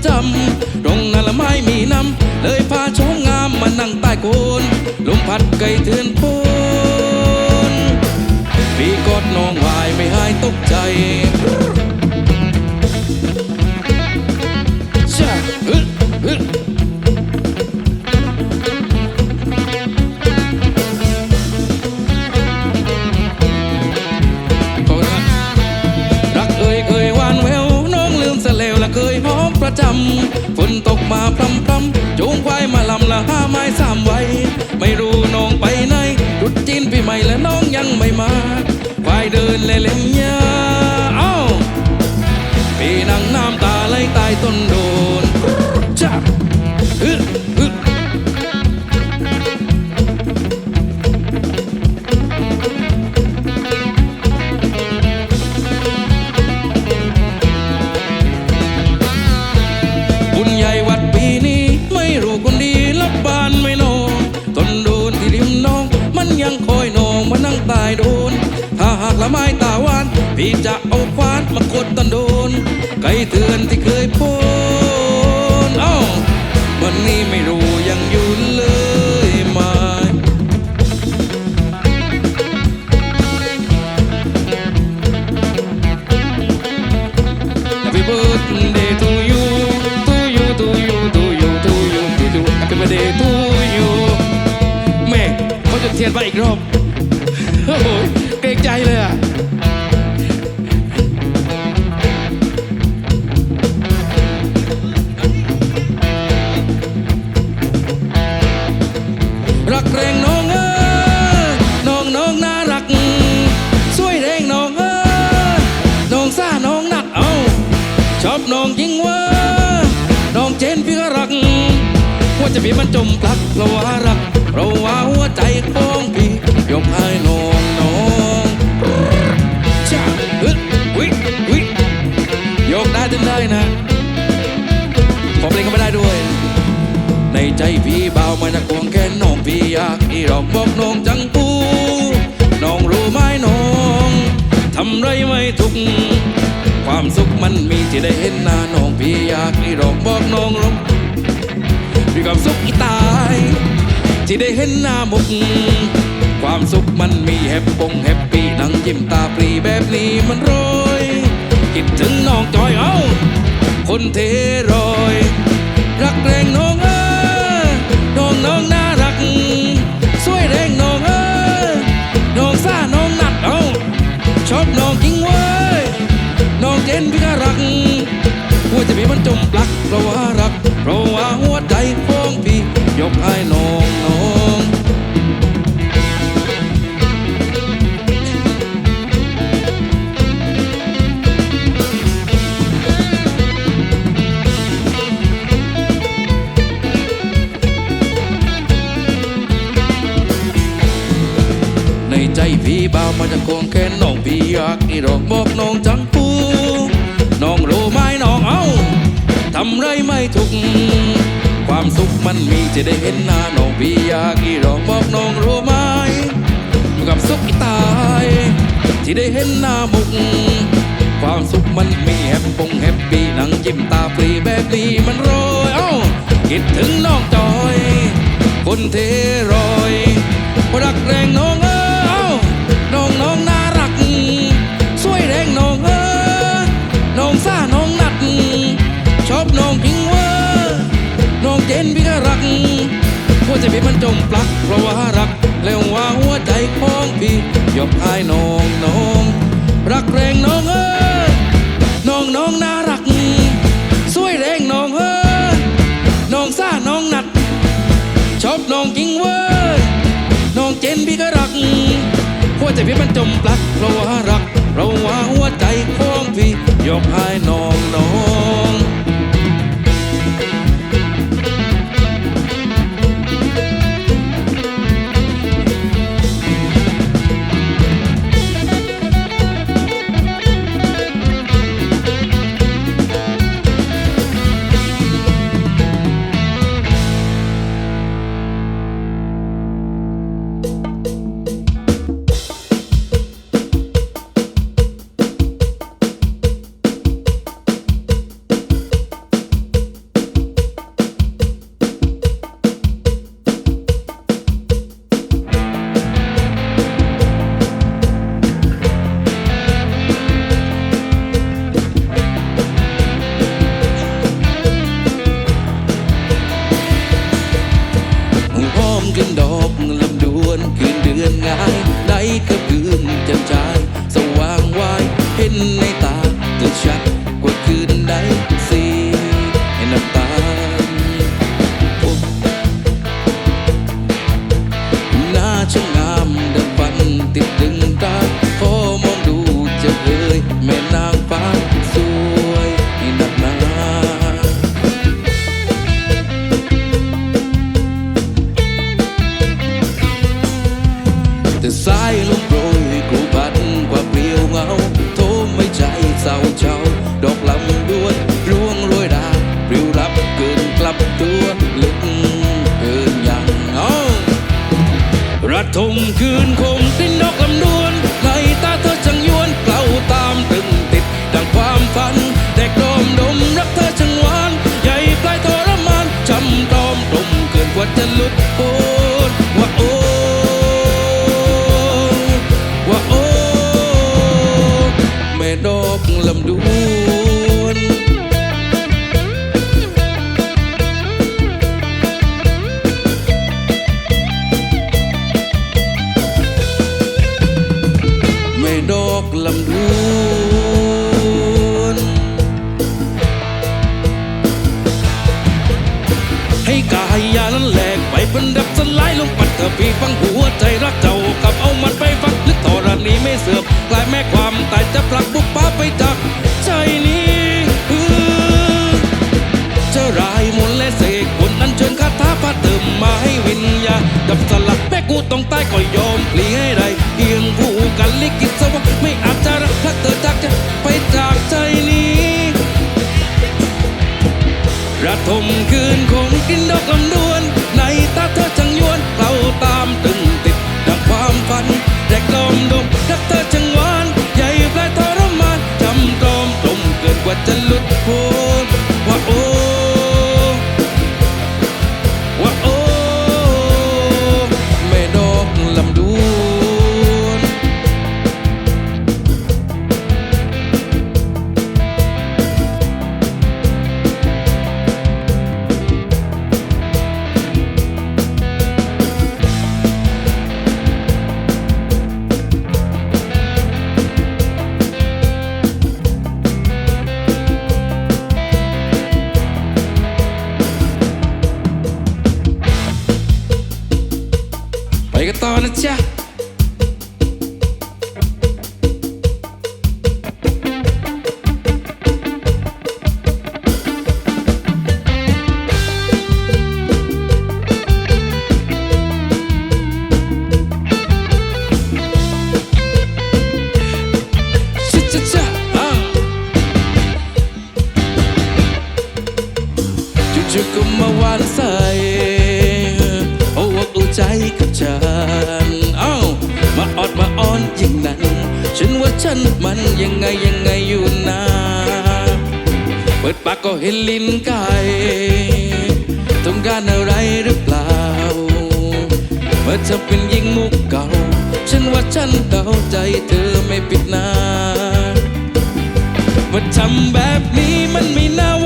ประจำตรงนั้นละไม้มีน้ำเลยพาชมงามมานั่งใต้โคนลมพัดไกลเทือนโพนปีกอดน้องวายไม่หายตกใจ ลำละห้าไม้สามไว้ ไม่รู้น้องไปไหนรุดจีนปีใหม่และน้องยังไม่มาควายเดินเล่เล็มยาเอ้าปีนั่งน้ำตาไหลใต้ต้นโด ละไม้ตาหวาน พี่จะเอาควานมากดต้นโดน ไก่เตือนที่เคยพ้นเอ้าวันนี้ไม่รู้ยังอยู่เลยไหมา Happy birthday to you to you to you to you to you to you Happy birthday to you แม่เขาจะเทียนมาอีกรอบ ใจเลยอะรักแรงน้องเออน้องน้องน่ารัก สวยแรงน้องเออน้องซ่าน้องนักเอาชอบน้องจริงเวะน้องเจนพี่ก็รัก ว่าจะพี่มันจมปลักเพราะว่ารักเพราะว่าหัวใจของพี่ยกให้น้อง ใจพี่เบามาจากควงแค่น้องพี่อยากอีรอกบอกน้องจังปูน้องรู้ไหมน้องทำไรไม่ทุก ความสุขมันมีที่ได้เห็นหน้าน้องพี่อยากอีรอกบอกน้องลงมีความสุขอีตาย ที่ได้เห็นหน้ามุก ความสุขมันมีแฮปปงแฮปปี้นั่งยิ้มตาปรีแบบนี้มันโรยคิดถึงน้องจอยเอ้าคนเทรอยรักแรงน้อง น้องน่ารัก สวยแรงน้องเออน้องซ่าน้องนักเอาชอบน้องจริงเว้ยน้องเจนพี่ก็รักหัวใจพี่มันจมปลักเพราะว่ารัก เพราะว่าหัวใจ มันมีจะได้เห็นหน้าน้องพี่อยากอีดองบอกน้องรู้ไหมความสุขอีตาย ที่ได้เห็นหน้ามุก ความสุขมันมีแฮปปงแฮปปี้นั่งยิ้มตาปรีแบบนี้มันรอยเอ้าคิดถึงน้องจอย คนเทรอยรักแรงน้อง เจนพี่ก็รัก หัวใจพี่มันจมปลัก เพราะว่ารัก แล้วว่าหัวใจของพี่ยกให้น้องน้อง รักแรงน้องเออน้องน้องน่ารัก สวยแรงน้องเออน้องซ่าน้องหนัด ชอบน้องจริงเว้ยน้องเจนพี่ก็รัก หัวใจพี่มันจมปลัก เพราะว่ารักเพราะว่าหัวใจของพี่ยกให้น้องน้อง 痛哭。tomar. I thought it's ya. Yeah. ันมันยังไงยังไงอยู่นะเปิดปากก็เห็นลิ้นไก่ต้องการอะไรหรือเปล่าเมื่อเธอเป็นยิงมุกเก่า ฉันว่าฉันเดาใจเธอไม่ปิดหน้าว่าทำแบบนี้มันไม่น่า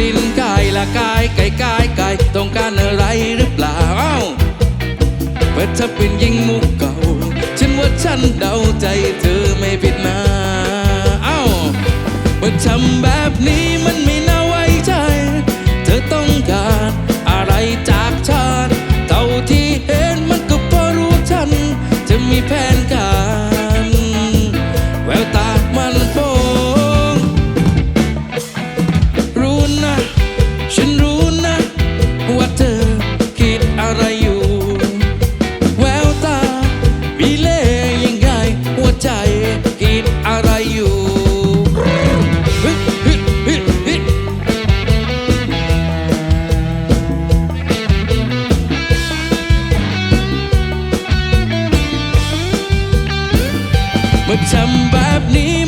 ลิ้นกายละกายไก่กายไก่ต้องการอะไรหรือเปล่าเปิดถ้าเป็นยิงมุกเก่า ฉันว่าฉันเดาใจเธอไม่ผิดนะเอ้าเมื่ทำแบบนี้ ทำแบบนี้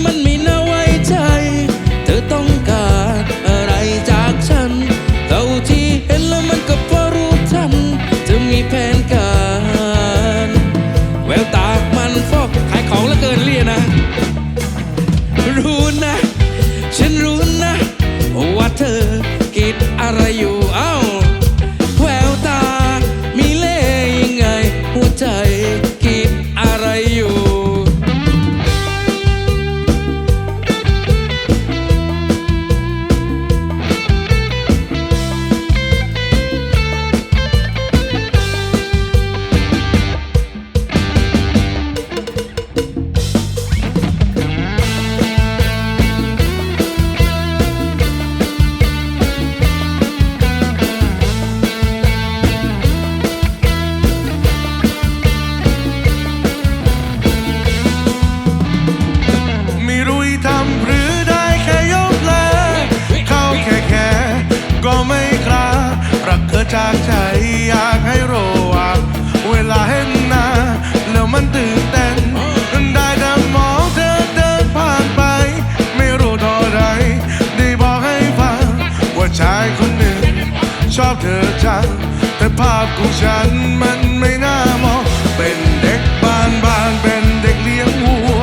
าพของฉันมันไม่น่ามอง เป็นเด็กบ้านบ้านเป็นเด็กเลี้ยงวัว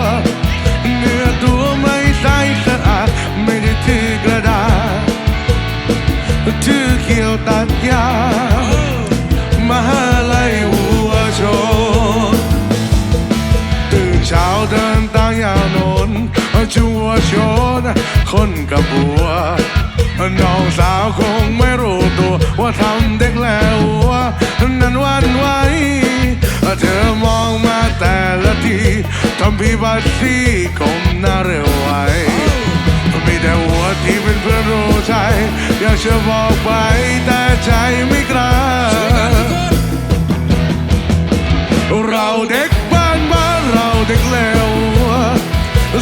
เนื้อตัวไม่ใสสะอาด ไม่ได้ถือกระดาษถือเขียวตัดยามหาลัยวัวชน ตื่นเช้าเดินตางยาวนนชัวชน คนกับบัว น้องสาวคง ที่บัดซี่กมหน้าเร็วไวมีแต่หัวที่เป็นเพื่อนรู้ใจอยากจะบอกไปแต่ใจไม่กล้าเราเด็กบ้านบ้านเราเด็กเลว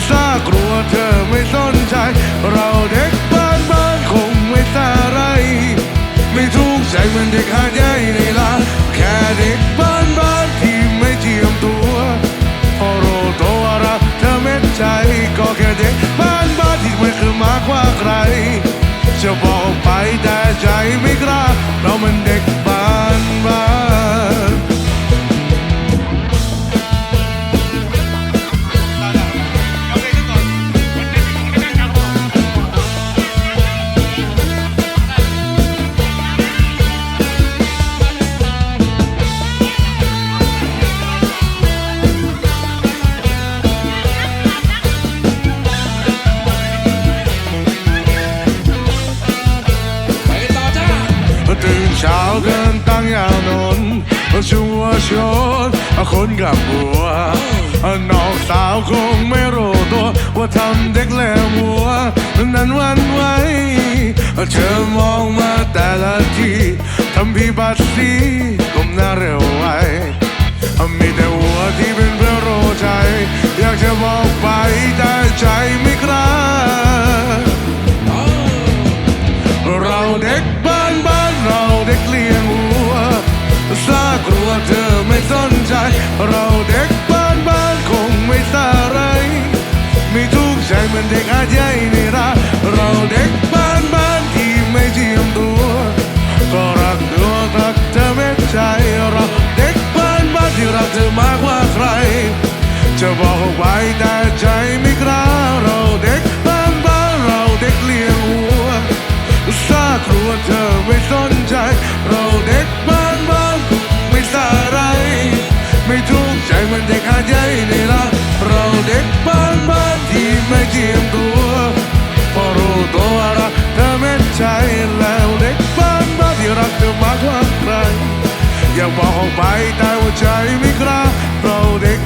ซากลัวเธอไม่สนใจ เราเด็กบ้านบ้านคงไม่สาไร ไม่ทุกข์ใจเหมือนเด็กหาดใหญ่ในลาแจะบอกไปแต่ใจไม่กล้าเรามันเด็ก ชัวชนคนกับบัวน้องสาวคงไม่รู้ตัว ว่าทำเด็กแล้วมัว นั้นวันไหวเธอมองมาแต่ละทีทำพี่บัดซีก้มหน้าเร็วไวมีแต่หัวที่เป็นเพื่อนรู้ใจ อยากจะบอกไปแต่ใจไม่ สน ที่ไม่เจียมตัวพอรู้ตัวว่ารักเธอไม่ใจแล้วเด็กบ้านมาที่รักเธอมากกว่าใครอยากบอกออกไปแต่ว่าใจไม่กล้าเราเด็ก